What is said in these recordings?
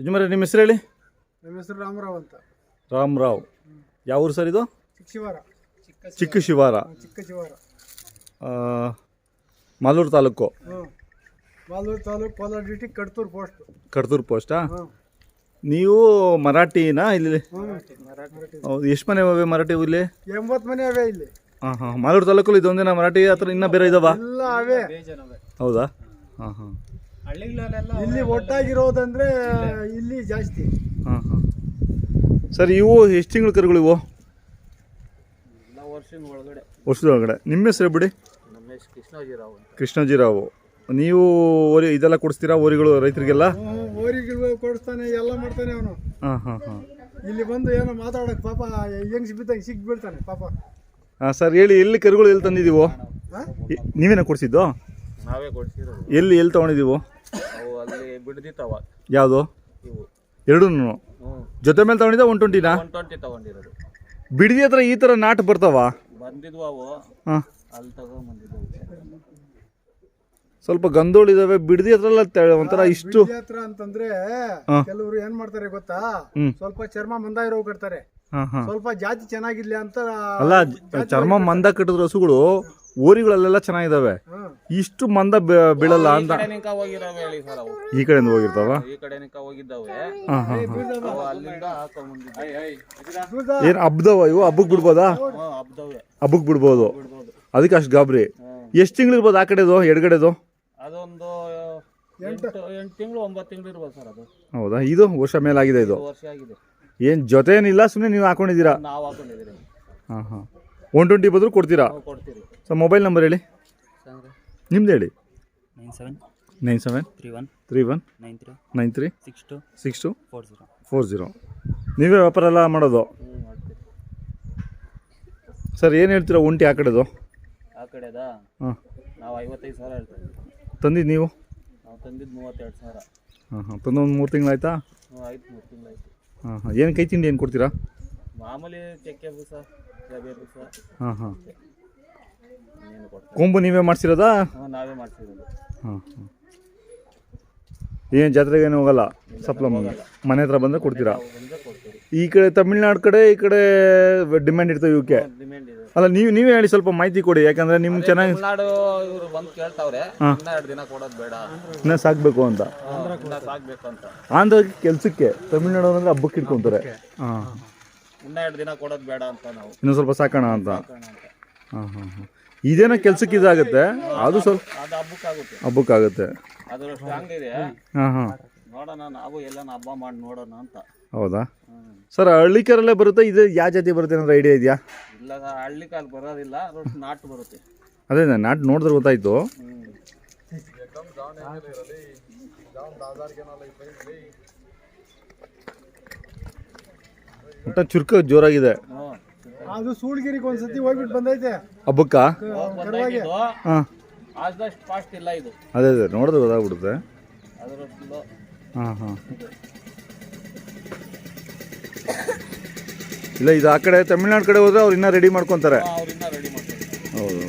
ಯಜಮಾನ್ರೆ ನಿಮ್ಮ ಹೆಸರು ಹೇಳಿ? ನಮ್ಮ ಹೆಸರು ರಾಮರಾವ್ ಅಂತ. ರಾಮರಾವ್. ಯಾವ ಊರು ಸರ್ ಇದು? ಚಿಕ್ಕ ಶಿವಾರ ಚಿಕ್ಕ ಶಿವಾರ ಚಿಕ್ಕ ಶಿವಾರ ಆ, ಮಾಲೂರು ತಾಲೂಕು. ಹ್ಞೂ ಮಾಲೂರು ತಾಲೂಕು ಕೋಲಾರ ಡಿಸ್ಟಿಕ್ ಕಡ್ತೂರು ಪೋಸ್ಟ್. ಕಡ್ತೂರು ಪೋಸ್ಟಾ? ಹ್ಞೂ ನೀವು ಮರಾಠಿನಾ ಇಲ್ಲಿ? ಹೌದು ಎಷ್ಟು ಮನೆ ಅವೇ ಮರಾಠಿ ಇಲ್ಲಿ ಎಂಬತ್ತು ಮನೆ ಅವೇ ಇಲ್ಲಿ. ಹಾಂ ಹಾಂ. ಮಾಲೂರು ತಾಲೂಕಲ್ಲಿ ಇದೊಂದೇನಾ ಮರಾಠಿ ಹತ್ರ ಇನ್ನೂ ಬೇರೆ ಇದಾವೆ? ಎಲ್ಲ ಅವೇ. ಹೌದಾ? ಹಾಂ ಹಾಂ. ಇಲ್ಲಿ ಒಟ್ಟಾಗಿರೋದಂದ್ರೆ ಇಲ್ಲಿ ಜಾಸ್ತಿ. ಹಾಂ ಹಾಂ. ಸರ್ ಇವು ಎಷ್ಟು ತಿಂಗಳು ಕರುಗಳು ಇವು? ವರ್ಷದ ಒಳಗಡೆ. ವರ್ಷದ ಒಳಗಡೆ. ನಿಮ್ಮ ಹೆಸರು ಬಿಡಿ ನಮ್ಮ ಹೆಸರು ಕೃಷ್ಣಾಜಿರಾವ್ ಅಂತ. ಕೃಷ್ಣಜಿರಾವು. ನೀವು ಓರಿ ಇದೆಲ್ಲ ಕೊಡಿಸ್ತೀರಾ ಓರಿಗಳು ರೈತರಿಗೆಲ್ಲ? ಹ್ಞೂ ಓರಿಗೆ ಕೊಡಿಸ್ತಾನೆ ಎಲ್ಲ ಮಾಡ್ತಾನೆ ಅವನು. ಹಾಂ ಹಾಂ ಹಾಂ. ಇಲ್ಲಿ ಬಂದು ಏನೋ ಮಾತಾಡಕ್ ಪಾಪ ಹೆಂಗ್ಸ್ ಬಿದ್ದಾಗ ಸಿಕ್ಕಿ ಬೀಳ್ತಾನೆ ಪಾಪ. ಹಾಂ ಸರ್ ಹೇಳಿ ಎಲ್ಲಿ ಕರುಗಳು ಎಲ್ಲಿ ತಂದಿದ್ದೀವೋ? ನೀವೇನ ಕೊಡಿಸಿದ್ದು? ನಾವೇ ಎಲ್ಲಿ ಎಲ್ಲಿ ತೊಗೊಂಡಿದ್ದೀವು? ಬಿಡ್ದಿತ್ತವ. ಯಾವುದು? ಇವು. ಎರಡೂ ಹ್ಞೂ. ಜೊತೆ ಮೇಲೆ ತಗೊಂಡಿದ್ದ ಒನ್ ಟ್ವೆಂಟಿನಾ ಒನ್ ಟ್ವೆಂಟಿ ತಗೊಂಡಿರೋದು. ಬಿಡದಿ ಹತ್ರ ಈ ತರ ನಾಟ್ ಬರ್ತಾವ? ಸ್ವಲ್ಪ ಅವು. ಇದಾವೆ ಅಲ್ಲಿ ಸ್ವಲ್ಪ ಗಂಧೋಳಿದಾವೆ ಬಿಡದಿ ಹತ್ರ ಒಂಥರ ಇಷ್ಟು ಹತ್ರ ಅಂತಂದ್ರೆ. ಕೆಲವರು ಏನ್ ಮಾಡ್ತಾರೆ ಗೊತ್ತಾ? ಸ್ವಲ್ಪ ಚರ್ಮ ಮಂದ ಇರೋ ಕಟ್ತಾರೆ. ಸ್ವಲ್ಪ ಜಾತಿ ಚೆನ್ನಾಗಿರ್ಲಿ ಅಂತ ಅಲ್ಲ ಚರ್ಮ ಮಂದ ಕಟ್ಟಿದ್ರು ಹಸುಗಳು. ಓರಿಗಳಲ್ಲೆಲ್ಲ ಚೆನ್ನಾಗಿದಾವೆ. ಇಷ್ಟು ಮಂದ ಬೆ- ಬೀಳಲ್ಲ ಈ ಅಂತ. ಕಡೆ ನಿಂಕ ಹೇಳಿ ಸರ್ ಅವು ಈ ಕಡೆಯಿಂದ ಹೋಗಿರ್ತಾವ? ಈ ಹಬ್ಬದವ ಹೋಗಿದ್ದಾವೆ. ಹಾಂ ಹಾಂ. ಹಾಂ ಅವು ಅಲ್ಲಿಂದ ಹಾಕೊಂಬಂದಿದ್ವು ದೂದ ಏನು ಹಬ್ಬದವ ಇವು ಹಬ್ಬಕ್ಕೆ ಬಿಡ್ಬೋದಾ? ಹಬ್ಬಕ್ ಹಬ್ದವೆ. ಹಬ್ಬಕ್ಕೆ ಬಿಡ್ಬೋದು. ಬಿಡ್ಬೋದು. ಅದಕ್ಕೆ ಅಷ್ಟು ಗಾಬರಿ. ಎಷ್ಟು ತಿಂಗಳು ಇರ್ಬೋದು ಆ ಕಡೆದು ಎಡಗಡೆದು? ಅದೊಂದು ಎಂಟು. ಎಂಟು ತಿಂಗಳು ಒಂಬತ್ತು ತಿಂಗಳು ಇರ್ಬೋದು ಸರ್ ಅದು. ಹೌದಾ? ಇದು ವರ್ಷ ಮೇಲಾಗಿದೆ ಇದು. ವರ್ಷ ಆಗಿದೆ. ಏನು ಜೊತೆ ಏನಿಲ್ಲ ಸುಮ್ಮನೆ ನೀವು ಹಾಕೊಂಡಿದ್ದೀರಾ? ನಾವು ಹಾಕೊಂಡಿದ್ದೀರಿ. ಹಾಂ ಹಾಂ. ಒನ್ ಟ್ವೆಂಟಿ ಬದಲು ಕೊಡ್ತೀರಾ? ಸರ್ ಮೊಬೈಲ್ ನಂಬರ್ ಹೇಳಿ. ನಿಮ್ದು ಹೇಳಿ. Nine seven. Nine seven. Three one. Three one. Nine three. Nine three. Six two. Six two. Four zero. Four zero. ನೀವೇ ವ್ಯಾಪಾರ ಎಲ್ಲ ಮಾಡೋದು? ಸರ್ ಏನು ಹೇಳ್ತೀರಾ ಒಂಟಿ ಆ ಕಡೆದು? ಆ ಕಡೆದಾ? ಹಾಂ. ನಾವು ಐವತ್ತೈದು ಸಾವಿರ ಹೇಳ್ತೀವಿ. ತಂದಿದ್ದು ನೀವು? ನಾವು ತಂದಿದ್ದು ಮೂವತ್ತೆರಡು ಸಾವಿರ. ಹಾಂ ಹಾಂ. ತಂದು ಒಂದು ಮೂರು ತಿಂಗಳಾಯ್ತಾ? ಆಯ್ತು ಮೂರು ತಿಂಗಳಾಯ್ತು. ಹಾಂ ಹಾಂ. ಏನು ಕೈ ತಿಂಡಿ ಏನು ಕೊಡ್ತೀರಾ? ಮಾಮೂಲಿ ಚಕ್ಕೆ ಸರ್ ಬೂಸ. ಹಾಂ ಹಾಂ. ಕೊಂಬು ನೀವೇ ಮಾಡಿಸಿರೋದಾ? ನಾವೇ ಮಾಡ್ಸಿರೋದು. ಹಾಂ ಹಾಂ. ಏನು ಜಾತ್ರೆಗೇನು ಹೋಗಲ್ಲ? ಸಪ್ಲ ಮನೆ ಹತ್ರ ಬಂದರೆ ಕೊಡ್ತೀರಾ? ಈ ಕಡೆ ತಮಿಳ್ನಾಡು ಕಡೆ ಈ ಕಡೆ ಡಿಮ್ಯಾಂಡ್ ಇರ್ತವೆ ಇವಕ್ಕೆ ಅಲ್ಲ ನೀವು ನೀವೇ ಹೇಳಿ ಸ್ವಲ್ಪ ಮಾಹಿತಿ ಕೊಡಿ ಯಾಕಂದ್ರೆ ನಿಮ್ಗೆ ಚೆನ್ನಾಗಿ ತಮಿಳ್ನಾಡು ಇವರು ಬಂದು ಕೇಳ್ತಾವ್ರೆ ಇನ್ನ ಎರಡು ದಿನ ಕೊಡೋದು ಬೇಡ. ಇನ್ನೂ ಸಾಕಬೇಕು ಅಂತ. ಇನ್ನ ಸಾಕ್ಬೇಕು ಅಂತ. ಆಂಧ್ರ ಕೆಲಸಕ್ಕೆ ತಮಿಳ್ನಾಡು ಅಂದ್ರೆ ಹಬ್ಬಕ್ಕೆ ಇಟ್ಕೊಂತಾರೆ. ಹಾಂ. ಇನ್ನ ಎರಡು ದಿನ ಕೊಡೋದು ಬೇಡ ಅಂತ ನಾವು. ಇನ್ನೂ ಸ್ವಲ್ಪ ಸಾಕೋಣ ಅಂತ? ಸಾಕೋಣ ಅಂತ. ಹಾಂ ಹಾಂ ಹಾಂ. ಇದೇನೋ ಕೆಲ್ಸಕ್ಕೆ ಇದಾಗುತ್ತೆ? ಅದು ಸ್ವಲ್ಪ ಅದು ಹಬ್ಬಕ್ಕಾಗುತ್ತೆ. ಹಬ್ಬಕ್ಕಾಗುತ್ತೆ. ಅದು ಸ್ಟ್ರಾಂಗ್ ಇದೆ. ಹಾಂ ಹಾಂ. ನೋಡೋಣ ನಾವು ಎಲ್ಲಾನ ಹಬ್ಬ ಮಾಡಿ ನೋಡೋಣ ಅಂತ. ಹೌದಾ? ಹ್ಮ್. ಸರ್ ಹಳ್ಳಿಕರಲ್ಲೇ ಬರುತ್ತೆ ಇದು ಯಾವ ಜಾತಿ ಬರುತ್ತೆ ಅನ್ನೋದು ಐಡಿಯಾ ಇದೆಯಾ? ಇಲ್ಲ ಹಳ್ಳಿ ಕಾಲ್ ಬರೋದಿಲ್ಲ ನಾಟ್ ನಾಟು ಬರುತ್ತೆ. ಅದೇ ನಾಟ್ ನೋಡಿದ್ರೆ ಗೊತ್ತಾಯ್ತು. ಹ್ಮ್ ಚುರ್ಕ ಜೋರಾಗಿದೆ. ಅದು ಸೂಳ್ಗಿರಿಗೆ ಒಂದ್ಸತಿ ಹೋಗ್ಬಿಟ್ಟು ಬಂದೈತೆ. ಹಬ್ಬಕ್ಕ? ಹಾಂ. ಆದಷ್ಟು ಫಾಸ್ಟ್ ಇಲ್ಲ ಇದು. ಅದೇ ಅದೇ ನೋಡಿದ್ರೆ ಗೊತ್ತಾಗ್ಬಿಡುತ್ತೆ. ಅದರಷ್ಟು ಹಾಂ ಹಾಂ. ಇಲ್ಲ ಇದು ಆ ಕಡೆ ತಮಿಳ್ನಾಡು ಕಡೆ ಹೋದ್ರೆ ಅವ್ರು ಇನ್ನೂ ರೆಡಿ ಮಾಡ್ಕೊತಾರೆ. ಅವ್ರಿಂದ ರೆಡಿ ಮಾಡ್ತಾರೆ ಹೌದು.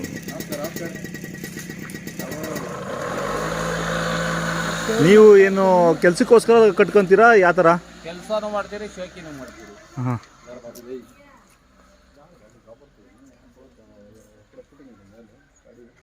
ನೀವು ಏನು ಕೆಲ್ಸಕ್ಕೋಸ್ಕರ ಕಟ್ಕೊಂತೀರಾ? ಯಾವ ಥರ ಕೆಲಸನೂ ಮಾಡ್ತೀರಿ ಶೋಕಿನೂ ಮಾಡ್ತೀರಿ. ಹಾಂ